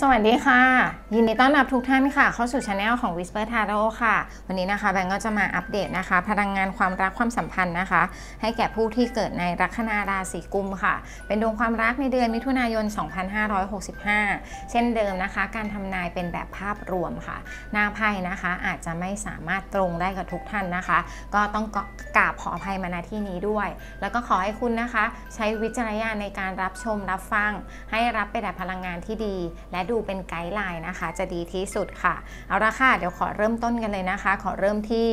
สวัสดีค่ะ ยินดีต้อนรับทุกท่านค่ะ เข้าสู่ช anel ของ Whisper Tarot ค่ะ วันนี้นะคะแบงก์ก็จะมาอัปเดตนะคะ พลังงานความรักความสัมพันธ์นะคะ ให้แก่ผู้ที่เกิดในลัคนาราศีกุมค่ะ เป็นดวงความรักในเดือนมิถุนายน 2565 เช่นเดิมนะคะ การทำนายเป็นแบบภาพรวมค่ะหน้าไพ่นะคะ อาจจะไม่สามารถตรงได้กับทุกท่านนะคะ ก็ต้องกราบขออภัยมาณที่นี้ด้วย แล้วก็ขอให้คุณนะคะ ใช้วิจารณญาณในการรับชมรับฟัง ให้รับไปแต่พลังงานที่ดี และดูเป็นไกด์ไลน์นะคะ จะดีที่สุดค่ะ เอาละค่ะ เดี๋ยวขอเริ่มต้นกันเลยนะคะ ขอเริ่มที่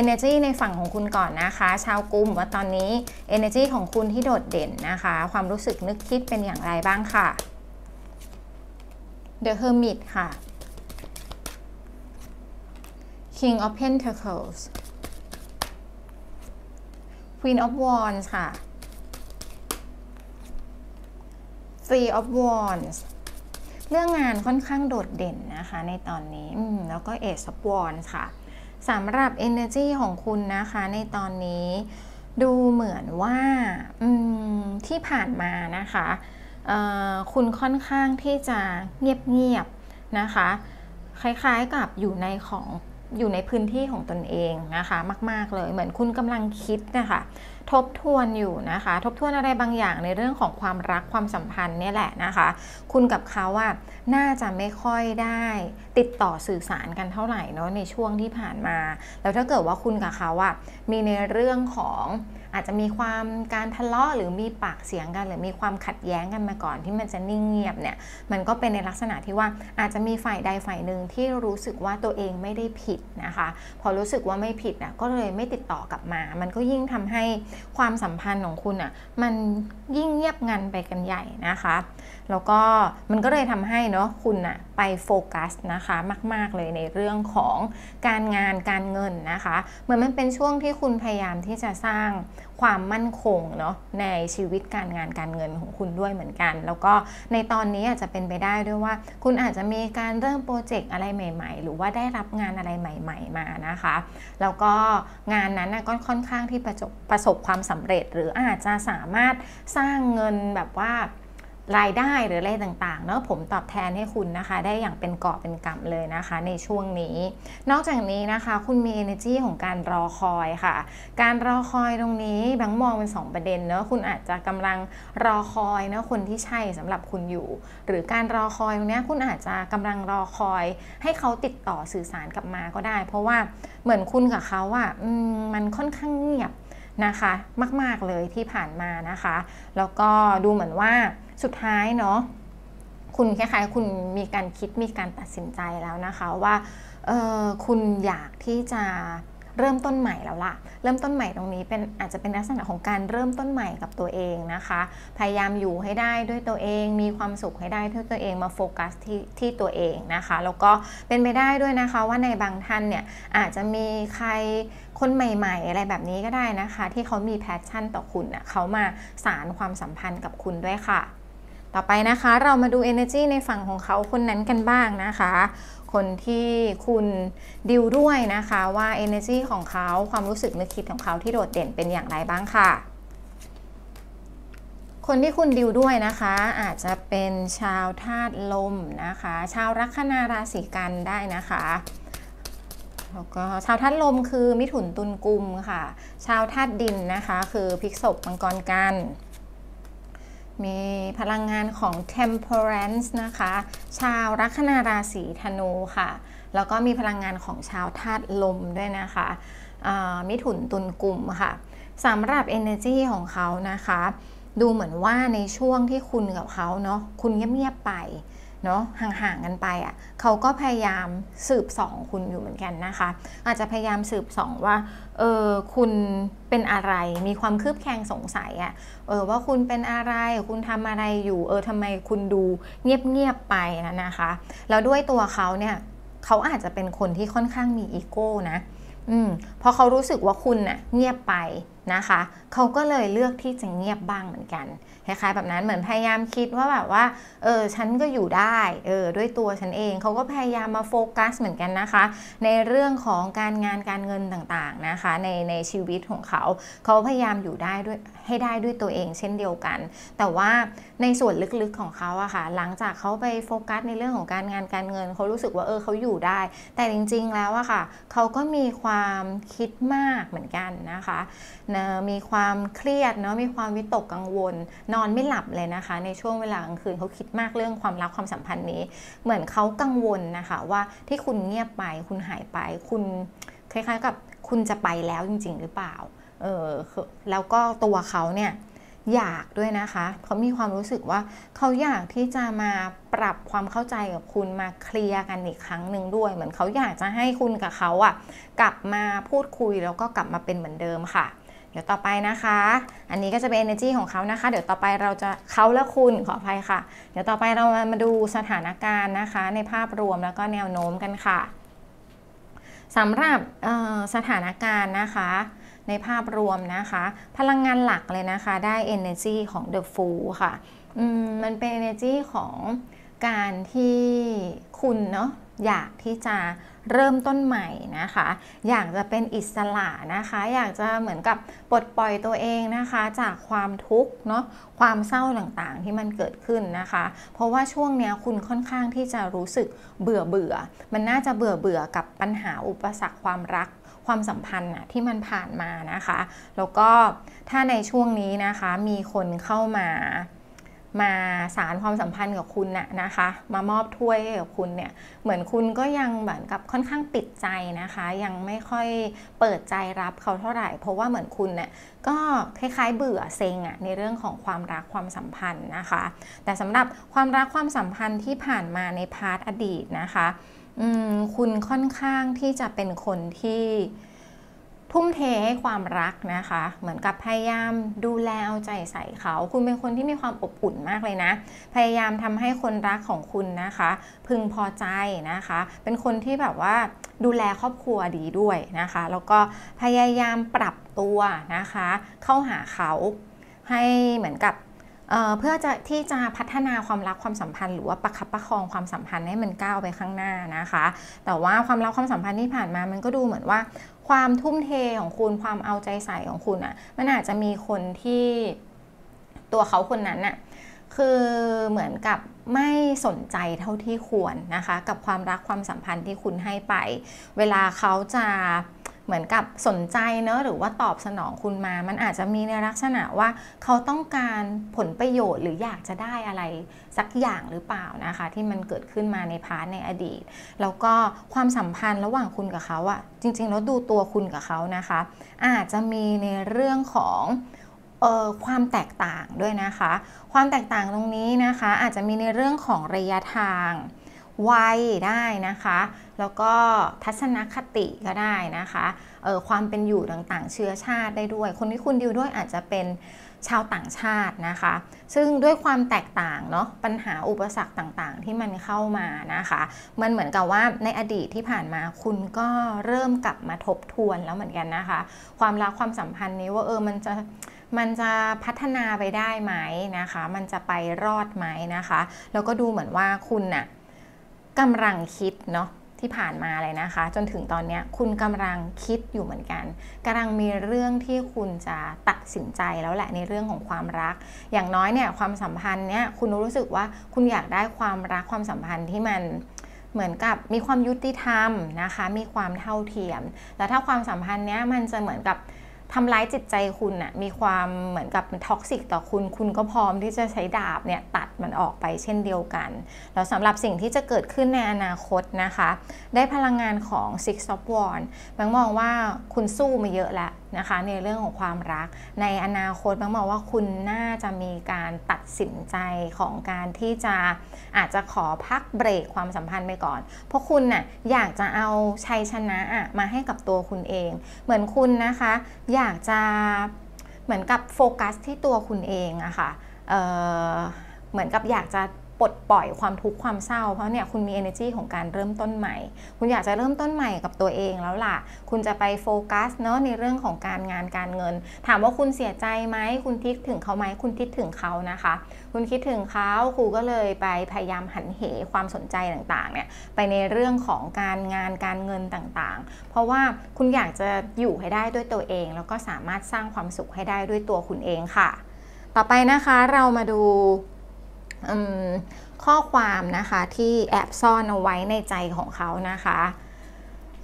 Energy ในฝั่งของคุณก่อนนะคะ ชาวกุมว่าตอนนี้ Energy ของคุณที่โดดเด่นนะคะ ความรู้สึกนึกคิดเป็นอย่างไรบ้างค่ะ The Hermit ค่ะ King of Pentacles Queen of Wands ค่ะ Three of Wands เรื่องงานค่อนข้างโดดเด่นนะคะในตอนนี้แล้วก็เอชซับวอนค่ะสำหรับ Energy ของคุณนะคะในตอนนี้ ดูเหมือนว่าที่ผ่านมานะคะคุณค่อนข้างที่จะเงียบๆนะคะ คล้ายๆกับอยู่ในของ อยู่ในพื้นที่ของตนเองนะคะ มาก ๆ เลยเหมือนคุณกำลังคิดนะคะ ทบทวนอยู่นะคะ ทบทวนอะไรบางอย่างในเรื่องของความรักความสัมพันธ์เนี่ยแหละนะคะ คุณกับเขาอะน่าจะไม่ค่อยได้ติดต่อสื่อสารกันเท่าไหร่เนาะในช่วงที่ผ่านมา แล้วถ้าเกิดว่าคุณกับเขาอะมีในเรื่องของ อาจจะมีความการทะเลาะหรือมีปากเสียงกัน หรือมีความขัดแย้งกันมาก่อนที่มันจะนิ่งเงียบเนี่ยมันก็เป็นในลักษณะที่ว่าอาจจะมีฝ่ายใดฝ่ายหนึ่งที่รู้สึกว่าตัวเองไม่ได้ผิดนะคะ พอรู้สึกว่าไม่ผิดนะก็เลยไม่ติดต่อกลับมา มันก็ยิ่งทำให้ความสัมพันธ์ของคุณอะมันยิ่งเงียบงันไปกันใหญ่นะคะ แล้วก็มันก็เลยทำให้เนาะคุณอะไปโฟกัสนะคะมาก ๆ เลยในเรื่องของการงานการเงินนะคะ เหมือนมันเป็นช่วงที่คุณพยายามที่จะสร้าง ความมั่นคงเนาะในชีวิตการงานการเงินของคุณด้วยเหมือนกัน แล้วก็ในตอนนี้อาจจะเป็นไปได้ด้วยว่า คุณอาจจะมีการเริ่มโปรเจกต์อะไรใหม่ ๆ หรือว่าได้รับงานอะไรใหม่ ๆ มานะคะ แล้วก็งานนั้นก็ค่อนข้างที่ประสบประสบความสำเร็จ หรืออาจจะสามารถสร้างเงินแบบว่า รายได้หรืออะไรต่างๆเนาะผมตอบแทนให้คุณนะคะ ได้อย่างเป็นเกาะเป็นกำเลยนะคะ ในช่วงนี้ นอกจากนี้นะคะ คุณมี energy ของการรอคอยค่ะ การรอคอยตรงนี้บางมองเป็น2ประเด็นเนาะคุณอาจจะกำลังรอคอยเนาะคนที่ใช่สำหรับคุณอยู่ หรือการรอคอยตรงนี้คุณอาจจะกำลังรอคอย ให้เขาติดต่อสื่อสารกลับมาก็ได้ เพราะว่าเหมือนคุณกับเขาอะ่ะมันค่อนข้างเงียบนะคะ มาก ๆเลยที่ผ่านมานะคะ แล้วก็ดูเหมือนว่า สุดท้ายเนาะคุณคล้ายๆ คุณมีการคิดมีการตัดสินใจแล้วนะคะว่าคุณอยากที่จะเริ่มต้นใหม่แล้วล่ะ เริ่มต้นใหม่ตรงนี้เป็นอาจจะเป็นลักษณะของการเริ่มต้นใหม่กับตัวเองนะคะ พยายามอยู่ให้ได้ด้วยตัวเอง มีความสุขให้ได้ด้วยตัวเอง มาโฟกัสที่ที่ตัวเองนะคะ แล้วก็เป็นไปได้ด้วยนะคะว่าในบางท่านเนี่ยอาจจะมีใครคนใหม่ ๆ อะไรแบบนี้ก็ได้นะคะ ที่เขามีแพชชั่นต่อคุณนะเขามาสารความสัมพันธ์กับคุณด้วยค่ะ ต่อไปนะคะเรามาดู energy ในฝั่งของเขาคนนั้นกันบ้างนะคะ คนที่คุณดิวด้วยนะคะว่า energy ของเขาความรู้สึกนึกคิดของเขาที่โดดเด่นเป็นอย่างไรบ้างค่ะ คนที่คุณดิวด้วยนะคะ อาจจะเป็นชาวธาตุลมนะคะ ชาวลัคนาราศีกันได้นะคะแล้วก็ชาวธาตุลมคือมิถุนตุลกุมค่ะ ชาวธาตุดินนะคะ คือพิกษบมังกรกัน มีพลังงานของ temperance นะคะ ชาวลัคนาราศีธนูค่ะ แล้วก็มีพลังงานของชาวธาตุลมด้วยนะคะมิถุนตุลกลุ่มค่ะสำหรับ energy ของเขานะคะ ดูเหมือนว่าในช่วงที่คุณกับเขาเนาะคุณเงียบๆไป เนาะห่างๆกันไปอะ่ะเขาก็พยายามสืบสองคุณอยู่เหมือนกันนะคะ อาจจะพยายามสืบสองว่าเออคุณเป็นอะไรมีความคืบแคลงสงสัยอะ่ะเออว่าคุณเป็นอะไรคุณทำอะไรอยู่เออทำไมคุณดูเงียบๆไปนะนะคะ แล้วด้วยตัวเขาเนี่ยเขาอาจจะเป็นคนที่ค่อนข้างมีอีโก้นะอืมเพอเขารู้สึกว่าคุณน่ะเงียบไปนะคะเขาก็เลยเลือกที่จะเงียบบ้างเหมือนกันคล้ายๆแบบนั้นเหมือนพยายามคิดว่าแบบว่าเออฉันก็อยู่ได้เออด้วยตัวฉันเองเขาก็พยายามมาโฟกัสเหมือนกันนะคะ ในเรื่องของการงานการเงินต่างๆนะคะในในชีวิตของเขาเขาพยายามอยู่ได้ด้วยให้ได้ด้วยตัวเองเช่นเดียวกัน แต่ว่าในส่วนลึกๆของเขาอะค่ะหลังจากเขาไปโฟกัสในเรื่องของการงานการเงินเขารู้สึกว่าเออเขาอยู่ได้ แต่จริง ๆ แล้วอะค่ะเขาก็มีความคิดมากเหมือนกันนะคะนะมีความเครียดเนาะมีความวิตกกังวล นอนไม่หลับเลยนะคะ ในช่วงเวลากลางคืนเขาคิดมากเรื่องความรักความสัมพันธ์นี้ เหมือนเขากังวลนะคะ ว่าที่คุณเงียบไป คุณหายไป คุณคล้ายๆกับคุณจะไปแล้วจริง ๆ หรือเปล่าเออแล้วก็ตัวเขาเนี่ยอยากด้วยนะคะเขามีความรู้สึกว่าเขาอยากที่จะมาปรับความเข้าใจกับคุณมาเคลียร์กันอีกครั้งหนึ่งด้วย เหมือนเขาอยากจะให้คุณกับเขาอะกลับมาพูดคุยแล้วก็กลับมาเป็นเหมือนเดิมค่ะ เดี๋ยวต่อไปนะคะ อันนี้ก็จะเป็น energy ของเขานะคะ เดี๋ยวต่อไปเราจะเขาและคุณขออภัยค่ะ เดี๋ยวต่อไปเรามาดูสถานการณ์นะคะ ในภาพรวมแล้วก็แนวโน้มกันค่ะสำหรับสถานการณ์นะคะ ในภาพรวมนะคะ พลังงานหลักเลยนะคะได้ energy ของ the fool ค่ะมมันเป็น energy ของการที่คุณเนาะ อยากที่จะเริ่มต้นใหม่นะคะ อยากจะเป็นอิสระนะคะ อยากจะเหมือนกับปลดปล่อยตัวเองนะคะ จากความทุกข์เนาะความเศร้าต่างๆที่มันเกิดขึ้นนะคะ เพราะว่าช่วงนี้คุณค่อนข้างที่จะรู้สึกเบื่อเบื่อ มันน่าจะเบื่อเบื่อกับปัญหาอุปสรรคความรักความสัมพันธ์ที่มันผ่านมานะคะ แล้วก็ถ้าในช่วงนี้นะคะมีคนเข้ามา มาสารความสัมพันธ์กับคุณน่ะนะคะ มามอบถ้วยให้กับคุณเนี่ยเหมือนคุณก็ยังเหมือนกับค่อนข้างปิดใจนะคะ ยังไม่ค่อยเปิดใจรับเขาเท่าไหร่ เพราะว่าเหมือนคุณเนี่ยก็คล้ายๆ เบื่อเซ็งอะในเรื่องของความรักความสัมพันธ์นะคะ แต่สำหรับความรักความสัมพันธ์ที่ผ่านมาในพาร์ทอดีตนะคะคุณค่อนข้างที่จะเป็นคนที่ ทุ่มเทให้ความรักนะคะ เหมือนกับพยายามดูแลเอาใจใส่เขา คุณเป็นคนที่มีความอบอุ่นมากเลยนะ พยายามทำให้คนรักของคุณนะคะ พึงพอใจนะคะ เป็นคนที่แบบว่าดูแลครอบครัวดีด้วยนะคะ แล้วก็พยายามปรับตัวนะคะ เข้าหาเขาให้เหมือนกับ เพื่อจะที่จะพัฒนาความรักความสัมพันธ์ หรือว่าประคับประคองความสัมพันธ์ให้มันก้าวไปข้างหน้านะคะ แต่ว่าความรักความสัมพันธ์ที่ผ่านมามันก็ดูเหมือนว่า ความทุ่มเทของคุณความเอาใจใส่ของคุณอะ่ะมันอาจจะมีคนที่ตัวเขาคนนั้นน่ะคือเหมือนกับไม่สนใจเท่าที่ควรนะคะ กับความรักความสัมพันธ์ที่คุณให้ไป เวลาเขาจะ เหมือนกับสนใจเนอะหรือว่าตอบสนองคุณมา มันอาจจะมีในลักษณะว่าเขาต้องการผลประโยชน์หรืออยากจะได้อะไรสักอย่างหรือเปล่านะคะ ที่มันเกิดขึ้นมาในพาร์ทในอดีต แล้วก็ความสัมพันธ์ระหว่างคุณกับเขาอะจริงๆแล้วดูตัวคุณกับเขานะคะ อาจจะมีในเรื่องของออความแตกต่างด้วยนะคะ ความแตกต่างตรงนี้นะคะ อาจจะมีในเรื่องของระยะทาง วัยได้นะคะ แล้วก็ทัศนคติก็ได้นะคะเออความเป็นอยู่ต่างๆ เชื้อชาติได้ด้วย คนที่คุณดิวด้วยอาจจะเป็นชาวต่างชาตินะคะ ซึ่งด้วยความแตกต่างเนาะปัญหาอุปสรรคต่างๆ ที่มันเข้ามานะคะ มันเหมือนกับว่าในอดีตที่ผ่านมาคุณก็เริ่มกลับมาทบทวนแล้วเหมือนกันนะคะ ความรักความสัมพันธ์นี้ว่าเออมันจะมันจะพัฒนาไปได้ไหมนะคะ มันจะไปรอดไหมนะคะ แล้วก็ดูเหมือนว่าคุณน่ะ กำลังคิดเนาะที่ผ่านมาเลยนะคะ จนถึงตอนนี้คุณกำลังคิดอยู่เหมือนกันกำลังมีเรื่องที่คุณจะตัดสินใจแล้วแหละในเรื่องของความรัก อย่างน้อยเนี่ยความสัมพันธ์เนี่ยคุณรู้สึกว่าคุณอยากได้ความรักความสัมพันธ์ที่มันเหมือนกับมีความยุติธรรมนะคะ มีความเท่าเทียม แล้วถ้าความสัมพันธ์เนี้ยมันจะเหมือนกับ ทำร้ายจิตใจคุณนะ่ะมีความเหมือนกับมันท็อกซิกต่อคุณ คุณก็พร้อมที่จะใช้ดาบเนี่ยตัดมันออกไปเช่นเดียวกัน แล้วสำหรับสิ่งที่จะเกิดขึ้นในอนาคตนะคะ ได้พลังงานของ Six of Wands บงมองว่าคุณสู้มาเยอะแล้ว นะคะในเรื่องของความรัก ในอนาคตบางมองว่าคุณน่าจะมีการตัดสินใจของการที่จะอาจจะขอพักเบรกความสัมพันธ์ไปก่อน เพราะคุณน่ะอยากจะเอาชัยชนะอะมาให้กับตัวคุณเอง เหมือนคุณนะคะ อยากจะเหมือนกับโฟกัสที่ตัวคุณเองอะคะ่ะเเหมือนกับอยากจะ ปลดปล่อยความทุกข์ความเศร้า เพราะเนี่ยคุณมี energy ของการเริ่มต้นใหม่ คุณอยากจะเริ่มต้นใหม่กับตัวเองแล้วล่ะ คุณจะไปโฟกัสเนาะในเรื่องของการงานการเงิน ถามว่าคุณเสียใจไหม คุณคิดถึงเขาไหม คุณคิดถึงเขานะคะ คุณคิดถึงเขาครูก็เลยไปพยายามหันเหความสนใจต่างๆเนี่ยไปในเรื่องของการงานการเงินต่างๆ เพราะว่าคุณอยากจะอยู่ให้ได้ด้วยตัวเอง แล้วก็สามารถสร้างความสุขให้ได้ด้วยตัวคุณเองค่ะ ต่อไปนะคะเรามาดู ข้อความนะคะที่แอบซ่อนเอาไว้ในใจของเขานะคะ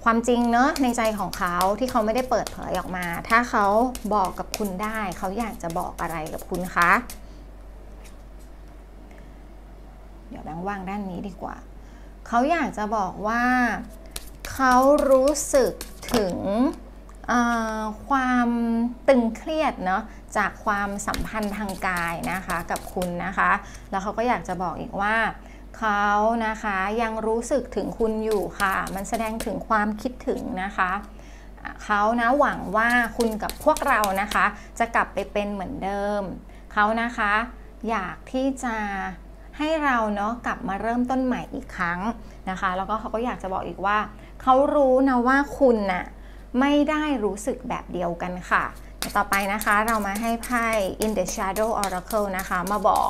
ความจริงเนอะในใจของเขาที่เขาไม่ได้เปิดเผยออกมา ถ้าเขาบอกกับคุณได้ เขาอยากจะบอกอะไรกับคุณคะเดี๋ยวแบงค์วางด้านนี้ดีกว่า เขาอยากจะบอกว่า เขารู้สึกถึง ความตึงเครียดเนาะจากความสัมพันธ์ทางกายนะคะกับคุณนะคะ แล้วเขาก็อยากจะบอกอีกว่าเขานะคะยังรู้สึกถึงคุณอยู่ค่ะ มันแสดงถึงความคิดถึงนะคะเขานะหวังว่าคุณกับพวกเรานะคะ จะกลับไปเป็นเหมือนเดิมเขานะคะ อยากที่จะให้เราเนาะกลับมาเริ่มต้นใหม่อีกครั้งนะคะ แล้วก็เขาก็อยากจะบอกอีกว่าเขารู้นะว่าคุณนะ่ะ ไม่ได้รู้สึกแบบเดียวกันค่ะ ต่อไปนะคะเรามาให้ไพ่ in the shadow oracle นะคะมาบอก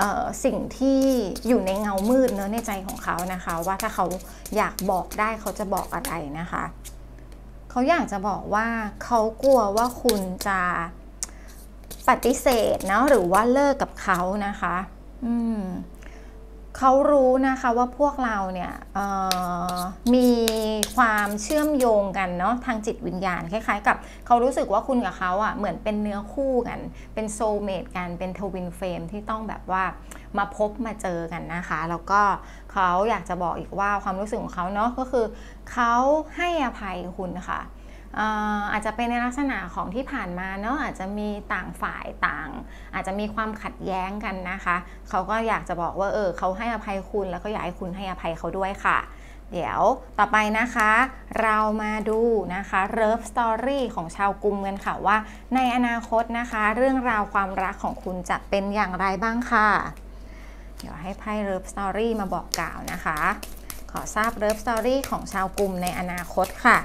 ออสิ่งที่อยู่ในเงามืดเนื้อในใจของเขานะคะ ว่าถ้าเขาอยากบอกได้เขาจะบอกอะไรนะคะ เขาอยากจะบอกว่าเขากลัวว่าคุณจะปฏิเสธเนาะหรือว่าเลิกกับเขานะคะ อืม เขารู้นะคะว่าพวกเราเนี่ยมีความเชื่อมโยงกันเนาะทางจิตวิญญาณคล้ายๆ กับเขารู้สึกว่าคุณกับเขาอะ่ะเหมือนเป็นเนื้อคู่กัน เป็นโซลเมตกันเป็นทวินเฟรมที่ต้องแบบว่ามาพบมาเจอกันนะคะ แล้วก็เขาอยากจะบอกอีกว่าความรู้สึกของเขาเนาะก็คือเขาให้อภัยคุณค่ะ อาจจะเป็นในลักษณะของที่ผ่านมาเนาะอาจจะมีต่างฝ่ายต่าง อาจจะมีความขัดแย้งกันนะคะ เขาก็อยากจะบอกว่าเออเขาให้อภัยคุณแล้วก็อยากให้คุณให้อภัยเขาด้วยค่ะ เดี๋ยวต่อไปนะคะ เรามาดูนะคะเลิฟสตอรี่ของชาวกลุ่มกันค่ะว่า ในอนาคตนะคะ เรื่องราวความรักของคุณจะเป็นอย่างไรบ้างค่ะ เดี๋ยวให้ไพ่เลิฟสตอรี่มาบอกกล่าวนะคะ ขอทราบเลิฟสตอรี่ของชาวกลุ่มในอนาคตค่ะ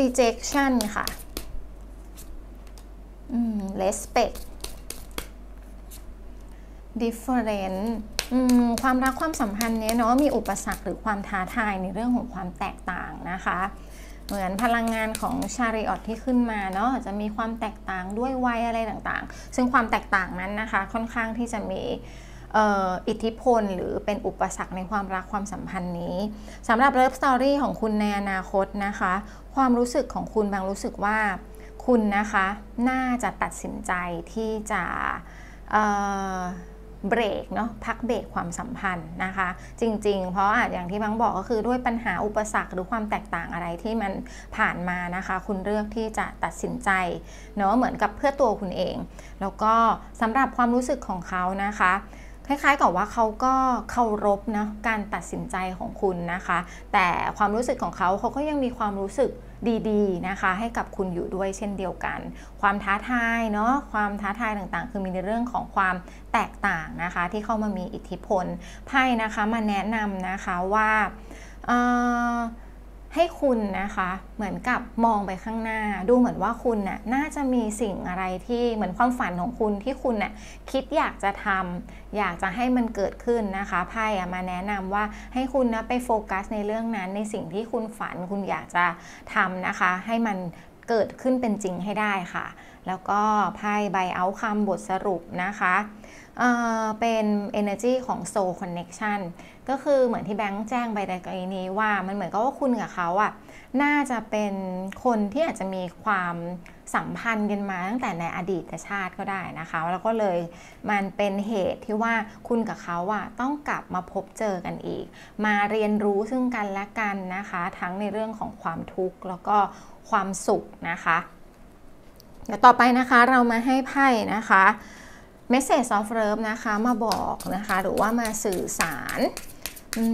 rejection ค่ะ respect different ความรักความสัมพันธ์เนี้ยเนาะมีอุปสรรคหรือความท้าทายในเรื่องของความแตกต่างนะคะ เหมือนพลังงานของชาริออตที่ขึ้นมาเนาะจะมีความแตกต่างด้วยวัยอะไรต่างๆ ซึ่งความแตกต่างนั้นนะคะค่อนข้างที่จะมี อิทธิพลหรือเป็นอุปสรรคในความรักความสัมพันธ์นี้สำหรับเลิฟสตอรี่ของคุณในอนาคตนะคะ ความรู้สึกของคุณบางรู้สึกว่าคุณนะคะน่าจะตัดสินใจที่จะเบรกเนาะพักเบรกความสัมพันธ์นะคะ จริง ๆ เพราะอาจอย่างที่บังบอกก็คือด้วยปัญหาอุปสรรคหรือความแตกต่างอะไรที่มันผ่านมานะคะ คุณเลือกที่จะตัดสินใจเนาะเหมือนกับเพื่อตัวคุณเอง แล้วก็สำหรับความรู้สึกของเขานะคะ คล้ายๆกับว่าเขาก็เคารพนะการตัดสินใจของคุณนะคะ แต่ความรู้สึกของเขาเขาก็ยังมีความรู้สึกดีๆนะคะ ให้กับคุณอยู่ด้วยเช่นเดียวกัน ความท้าทายเนาะความท้าทายต่างๆ คือมีในเรื่องของความแตกต่างนะคะ ที่เข้ามามีอิทธิพลไพ่นะคะมาแนะนำนะคะว่า ให้คุณนะคะเหมือนกับมองไปข้างหน้า ดูเหมือนว่าคุณน่ะน่าจะมีสิ่งอะไรที่เหมือนความฝันของคุณที่คุณน่ะคิดอยากจะทำอยากจะให้มันเกิดขึ้นนะคะไพ่มาแนะนำว่าให้คุณนะไปโฟกัสในเรื่องนั้น ในสิ่งที่คุณฝันคุณอยากจะทำนะคะ ให้มันเกิดขึ้นเป็นจริงให้ได้ค่ะ แล้วก็ไพ่ใบเอาคำบทสรุปนะคะเป็น energy ของ soul connection ก็คือเหมือนที่แบงค์แจ้งไปในกรณีนี้ว่ามันเหมือนกับว่าคุณกับเขาอะน่าจะเป็นคนที่อาจจะมีความสัมพันธ์กันมาตั้งแต่ในอดีตชาติก็ได้นะคะ แล้วก็เลยมันเป็นเหตุที่ว่าคุณกับเขาอะต้องกลับมาพบเจอกันอีก มาเรียนรู้ซึ่งกันและกันนะคะ ทั้งในเรื่องของความทุกข์แล้วก็ความสุขนะคะ เดี๋ยวต่อไปนะคะเรามาให้ไพ่นะคะ Message of Love นะคะมาบอกนะคะ หรือว่ามาสื่อสาร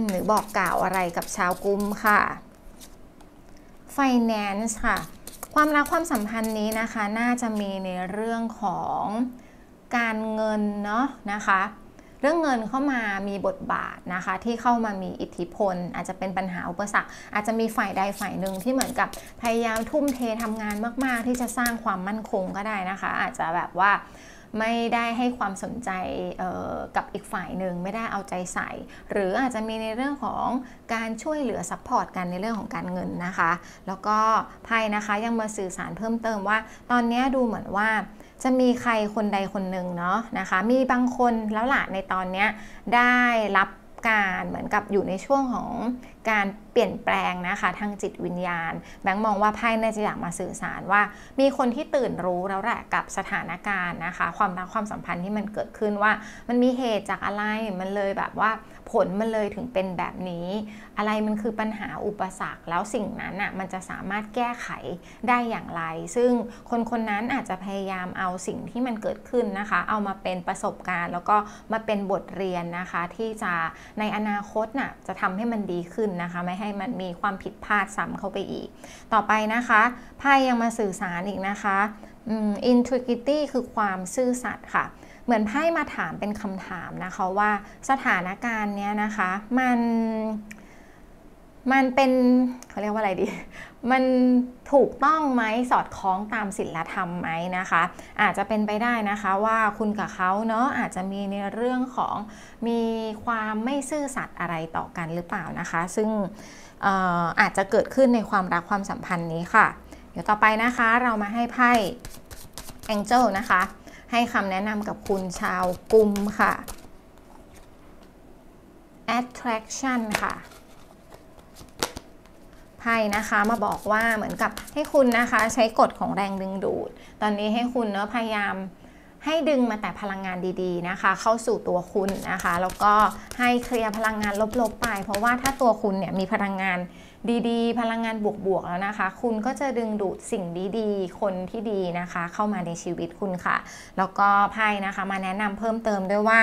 หรือบอกกล่าวอะไรกับชาวกุมค่ะ Finance ค่ะ ความรักความสัมพันธ์นี้นะคะ น่าจะมีในเรื่องของการเงินเนาะนะคะ เรื่องเงินเข้ามามีบทบาทนะคะ ที่เข้ามามีอิทธิพล อาจจะเป็นปัญหาอุปสรรค อาจจะมีฝ่ายใดฝ่ายหนึ่งที่เหมือนกับพยายามทุ่มเททำงานมาก ๆ ที่จะสร้างความมั่นคงก็ได้นะคะ อาจจะแบบว่าไม่ได้ให้ความสนใจกับอีกฝ่ายหนึ่งไม่ได้เอาใจใส่ หรืออาจจะมีในเรื่องของการช่วยเหลือซัพพอร์ตกันในเรื่องของการเงินนะคะ แล้วก็ไพ่นะคะยังมาสื่อสารเพิ่มเติมว่า ตอนนี้ดูเหมือนว่า จะมีใครคนใดคนหนึ่งเนาะนะคะ มีบางคนแล้วล่ะในตอนนี้ได้รับการเหมือนกับอยู่ในช่วงของ การเปลี่ยนแปลงนะคะทางจิตวิญญาณ แบงค์มองว่าไพ่เนี่ยจะอยากมาสื่อสารว่า มีคนที่ตื่นรู้แล้วแหละกับสถานการณ์นะคะ ความรักความสัมพันธ์ที่มันเกิดขึ้นว่า มันมีเหตุจากอะไรมันเลยแบบว่าผลมันเลยถึงเป็นแบบนี้ อะไรมันคือปัญหาอุปสรรคแล้วสิ่งนั้นอะมันจะสามารถแก้ไขได้อย่างไร ซึ่งคนคนนั้นอาจจะพยายามเอาสิ่งที่มันเกิดขึ้นนะคะ เอามาเป็นประสบการณ์ แล้วก็มาเป็นบทเรียนนะคะ ที่จะในอนาคตน่ะจะทำให้มันดีขึ้นนะคะ ไม่ให้มันมีความผิดพลาดซ้ำเข้าไปอีก ต่อไปนะคะไพ่ยังมาสื่อสารอีกนะคะอินทริกิตี้คือความซื่อสัตย์ค่ะ เหมือนไพ่มาถามเป็นคำถามนะคะว่าสถานการณ์เนี้ยนะคะ มัน มันเป็นเขาเรียกว่าอะไรดี มันถูกต้องไหมสอดคล้องตามศีลธรรมไหมนะคะ อาจจะเป็นไปได้นะคะว่าคุณกับเขาเนาะอาจจะมีในเรื่องของมีความไม่ซื่อสัตย์อะไรต่อกันหรือเปล่านะคะ ซึ่งอาจจะเกิดขึ้นในความรักความสัมพันธ์นี้ค่ะ เดี๋ยวต่อไปนะคะเรามาให้ไพ่ Angel นะคะ ให้คำแนะนำกับคุณชาวกุมค่ะ attraction ค่ะ ไพ่นะคะมาบอกว่าเหมือนกับให้คุณนะคะใช้กฎของแรงดึงดูด ตอนนี้ให้คุณเนาะพยายามให้ดึงมาแต่พลังงานดีๆนะคะ เข้าสู่ตัวคุณนะคะ แล้วก็ให้เคลียร์พลังงานลบๆไป เพราะว่าถ้าตัวคุณเนี่ยมีพลังงานดีๆ พลังงานบวกๆแล้วนะคะ คุณก็จะดึงดูดสิ่งดีๆ คนที่ดีนะคะ เข้ามาในชีวิตคุณค่ะ แล้วก็ไพ่นะคะมาแนะนำเพิ่มเติมด้วยว่า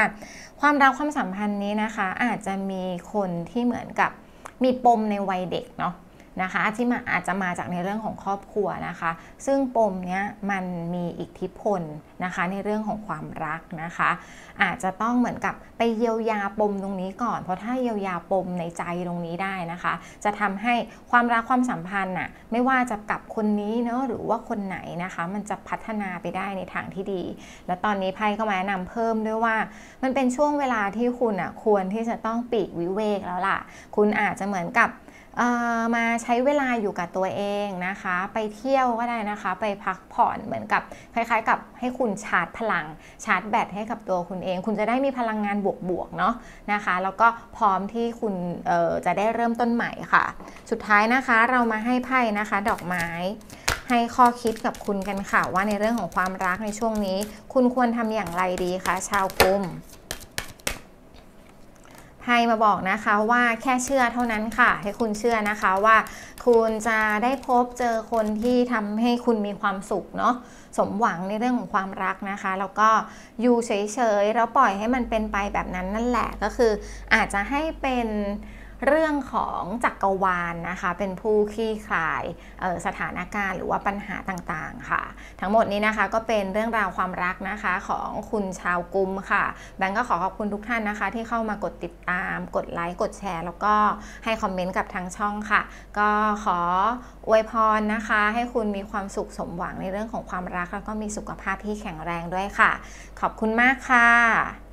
ความรักความสัมพันธ์นี้นะคะ อาจจะมีคนที่เหมือนกับมีปมในวัยเด็กเนาะ นะคะที่มาอาจจะมาจากในเรื่องของครอบครัวนะคะ ซึ่งปมเนี้ยมันมีอิทธิพลนะคะในเรื่องของความรักนะคะ อาจจะต้องเหมือนกับไปเยียวยาปมตรงนี้ก่อน เพราะถ้าเยียวยาปมในใจตรงนี้ได้นะคะ จะทำให้ความรักความสัมพันธ์น่ะไม่ว่าจะกับคนนี้เนาะหรือว่าคนไหนนะคะ มันจะพัฒนาไปได้ในทางที่ดี แล้วตอนนี้ไพ่ก็มาแนะนำเพิ่มด้วยว่า มันเป็นช่วงเวลาที่คุณอะควรที่จะต้องปีกวิเวกแล้วล่ะ คุณอาจจะเหมือนกับ มาใช้เวลาอยู่กับตัวเองนะคะ ไปเที่ยวก็ได้นะคะ ไปพักผ่อนเหมือนกับคล้ายๆ กับให้คุณชาร์จพลังชาร์จแบตให้กับตัวคุณเอง คุณจะได้มีพลังงานบวกๆเนาะนะคะ แล้วก็พร้อมที่คุณจะได้เริ่มต้นใหม่ค่ะ สุดท้ายนะคะเรามาให้ไพ่นะคะ ดอกไม้ให้ข้อคิดกับคุณกันค่ะว่าในเรื่องของความรักในช่วงนี้ คุณควรทำอย่างไรดีคะชาวกุม ให้มาบอกนะคะว่าแค่เชื่อเท่านั้นค่ะ ให้คุณเชื่อนะคะว่า คุณจะได้พบเจอคนที่ทำให้คุณมีความสุขเนาะสมหวังในเรื่องของความรักนะคะ แล้วก็อยู่เฉยๆแล้วปล่อยให้มันเป็นไปแบบนั้นนั่นแหละก็คืออาจจะให้เป็น เรื่องของจักรวาลนนะคะ เป็นผู้คลี่คลายสถานการณ์หรือว่าปัญหาต่างๆค่ะ ทั้งหมดนี้นะคะก็เป็นเรื่องราวความรักนะคะของคุณชาวกุมค่ะ แบงก์ก็ขอขอบคุณทุกท่านนะคะ ที่เข้ามากดติดตาม กดไลค์ กดแชร์ แล้วก็ให้คอมเมนต์กับทางช่องค่ะ ก็ขออวยพรนะคะ ให้คุณมีความสุขสมหวังในเรื่องของความรักแล้วก็มีสุขภาพที่แข็งแรงด้วยค่ะ ขอบคุณมากค่ะ